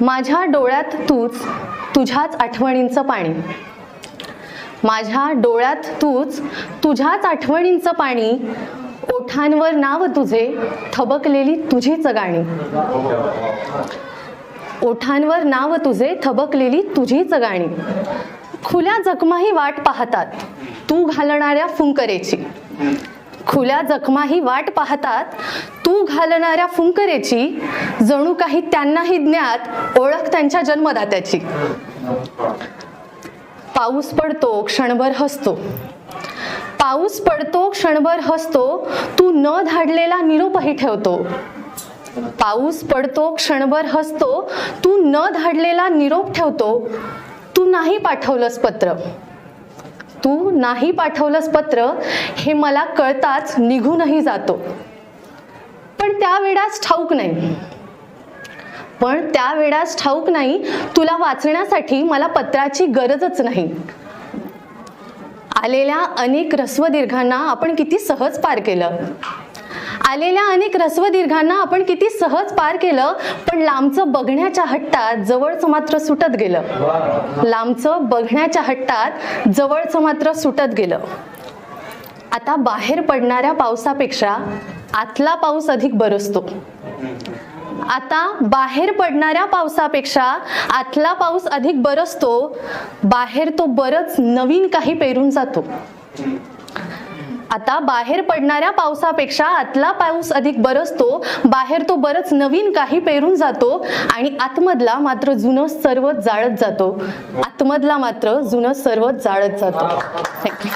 माझ्या डोळ्यात तूच तुझ्याच आठवणींचं पाणी. माझ्या डोळ्यात तूच तुझ्याच आठवणींचं पाणी. ओठांवर नाव तुझे थबकलेली तुझीच गाणी. ओठांवर नाव तुझे थबकलेली तुझीच गाणी. खुल्या जखमाही वाट पाहतात तू घालणाऱ्या फुंकरेची. खुल्या जखमाही वाट पाहतात तू घालणाऱ्या फुंकरेची जणू काही त्यांनाही ज्ञात ओळख त्यांच्या जन्मदात्याची. पाऊस पडतो क्षणभर हसतो. पाऊस पडतो क्षणभर हसतो तू न धाडलेला निरोपही ठेवतो. पाऊस पडतो क्षणभर हसतो तू न धाडलेला निरोप ठेवतो. तू नाही पाठवलंस पत्र. तू नाही पाठवलंस पत्र हे मला कळताच निघूनही जातो. त्या वेळास ठाऊक नाही. पण त्या वेळास ठाऊक नाही तुला वाचण्यासाठी मला पत्राची गरजच नाही. आलेल्या अनेक रस्वदीर्घांना आपण किती सहज पार केलं. आलेल्या अनेक रस्वदीर्घांना आपण किती सहज पार केलं पण लांबचं बघण्याच्या हट्टात जवळचं मात्र सुटत गेलं. लांबचं बघण्याच्या हट्टात जवळचं मात्र सुटत गेलं. आता बाहेर पडणाऱ्या पावसापेक्षा आतला पाऊस अधिक बरसतो आता बाहेर पडणाऱ्या पावसापेक्षा आतला पाऊस अधिक बरसतो बाहेर तो बरच नवीन काही पेरून जातो. आता बाहेर पडणाऱ्या पावसापेक्षा आतला पाऊस अधिक बरसतो बाहेर तो बरच नवीन काही पेरून जातो आणि आतमधला मात्र जुनं सर्व जाळत जातो. आतमधला मात्र जुनं सर्व जाळत जातो. थँक्यू